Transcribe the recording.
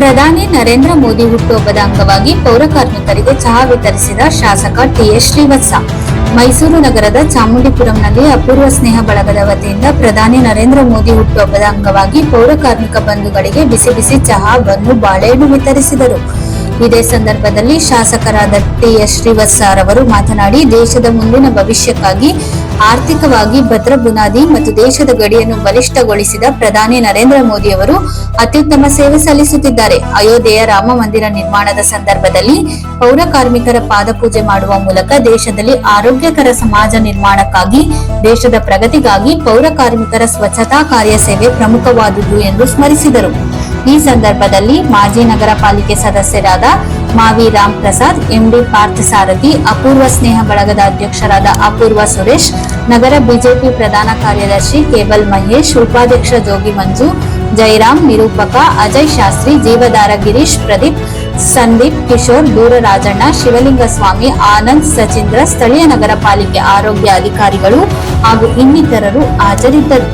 ಪ್ರಧಾನಿ ನರೇಂದ್ರ ಮೋದಿ ಹುಟ್ಟುಹಬ್ಬದ ಅಂಗವಾಗಿ ಪೌರ ಕಾರ್ಮಿಕರಿಗೆ ಚಹಾ ವಿತರಿಸಿದ ಶಾಸಕ ಟಿಎಸ್ ಶ್ರೀವತ್ಸ. ಮೈಸೂರು ನಗರದ ಚಾಮುಂಡಿಪುರಂನಲ್ಲಿ ಅಪೂರ್ವ ಸ್ನೇಹ ಬಳಗದ ವತಿಯಿಂದ ಪ್ರಧಾನಿ ನರೇಂದ್ರ ಮೋದಿ ಹುಟ್ಟುಹಬ್ಬದ ಅಂಗವಾಗಿ ಪೌರಕಾರ್ಮಿಕ ಬಂಧುಗಳಿಗೆ ಬಿಸಿ ಬಿಸಿ ಚಹಾ ಬನ್ನು ಬಾಳೆಹಣ್ಣು ವಿತರಿಸಿದರು. ಇದೇ ಸಂದರ್ಭದಲ್ಲಿ ಶಾಸಕರಾದ ಟಿಎಸ್ ಶ್ರೀವತ್ಸ ರವರು ಮಾತನಾಡಿ, ದೇಶದ ಮುಂದಿನ ಭವಿಷ್ಯಕ್ಕಾಗಿ ಆರ್ಥಿಕವಾಗಿ ಭದ್ರ ಬುನಾದಿ ಮತ್ತು ದೇಶದ ಗಡಿಯನ್ನು ಬಲಿಷ್ಠಗೊಳಿಸಿದ ಪ್ರಧಾನಿ ನರೇಂದ್ರ ಮೋದಿ ಅವರು ಅತ್ಯುತ್ತಮ ಸೇವೆ ಸಲ್ಲಿಸುತ್ತಿದ್ದಾರೆ. ಅಯೋಧ್ಯೆಯ ರಾಮ ಮಂದಿರ ನಿರ್ಮಾಣದ ಸಂದರ್ಭದಲ್ಲಿ ಪೌರ ಕಾರ್ಮಿಕರ ಪಾದಪೂಜೆ ಮಾಡುವ ಮೂಲಕ ದೇಶದಲ್ಲಿ ಆರೋಗ್ಯಕರ ಸಮಾಜ ನಿರ್ಮಾಣಕ್ಕಾಗಿ, ದೇಶದ ಪ್ರಗತಿಗಾಗಿ ಪೌರ ಕಾರ್ಮಿಕರ ಸ್ವಚ್ಛತಾ ಕಾರ್ಯ ಸೇವೆ ಪ್ರಮುಖವಾದುದು ಎಂದು ಸ್ಮರಿಸಿದರು. ಈ ಸಂದರ್ಭದಲ್ಲಿ ಮಾಜಿ ನಗರ ಪಾಲಿಕೆ ಸದಸ್ಯರಾದ ಮಾವಿ ರಾಮ್ ಪ್ರಸಾದ್, ಎಂಡಿ ಪಾರ್ಥಸಾರಥಿ ಅಪೂರ್ವ ಸ್ನೇಹ ಬಳಗದ ಅಧ್ಯಕ್ಷರಾದ ಅಪೂರ್ವ ಸುರೇಶ್, ನಗರ ಬಿಜೆಪಿ ಪ್ರಧಾನ ಕಾರ್ಯದರ್ಶಿ ಕೇಬಲ್ ಮಹೇಶ್, ಉಪಾಧ್ಯಕ್ಷ ಜೋಗಿ ಮಂಜು ಜೈರಾಮ್ ನಿರೂಪಕ ಅಜಯ್ ಶಾಸ್ತ್ರಿ, ಜೀವದಾರ ಗಿರೀಶ್, ಪ್ರದೀಪ್, ಸಂದೀಪ್, ಕಿಶೋರ್ ದೂರ ರಾಜಣ್ಣ ಶಿವಲಿಂಗ ಸ್ವಾಮಿ, ಆನಂದ್, ಸಚೀಂದ್ರ, ಸ್ಥಳೀಯ ನಗರ ಪಾಲಿಕೆ ಆರೋಗ್ಯ ಅಧಿಕಾರಿಗಳು ಹಾಗೂ ಇನ್ನಿತರರು ಹಾಜರಿದ್ದರು